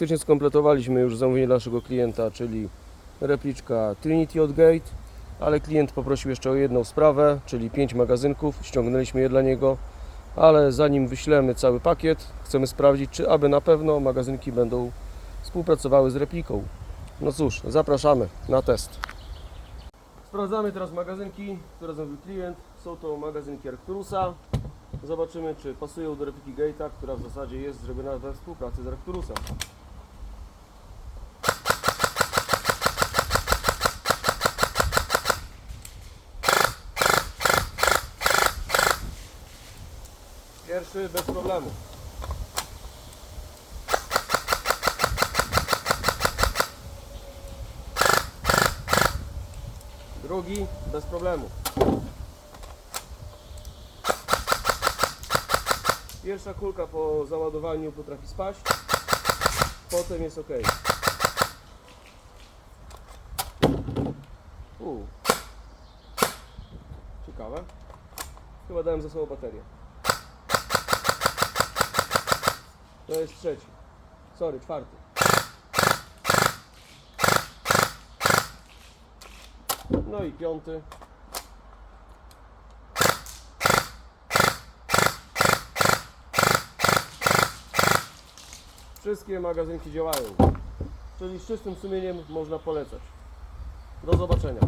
Faktycznie skompletowaliśmy już zamówienie naszego klienta, czyli repliczka Trinity od Gate, ale klient poprosił jeszcze o jedną sprawę, czyli 5 magazynków, ściągnęliśmy je dla niego, ale zanim wyślemy cały pakiet, chcemy sprawdzić, czy aby na pewno magazynki będą współpracowały z repliką. No cóż, zapraszamy na test. Sprawdzamy teraz magazynki, które zamówił klient. Są to magazynki Arcturusa. Zobaczymy, czy pasują do repliki Gate'a, która w zasadzie jest zrobiona we współpracy z Arcturusem. Pierwszy bez problemu. Drugi bez problemu. Pierwsza kulka po załadowaniu potrafi spaść, potem jest ok. U. Ciekawe. Chyba dałem za sobą baterię. To jest trzeci. Sorry, czwarty. No i piąty. Wszystkie magazynki działają. Czyli z czystym sumieniem można polecać. Do zobaczenia.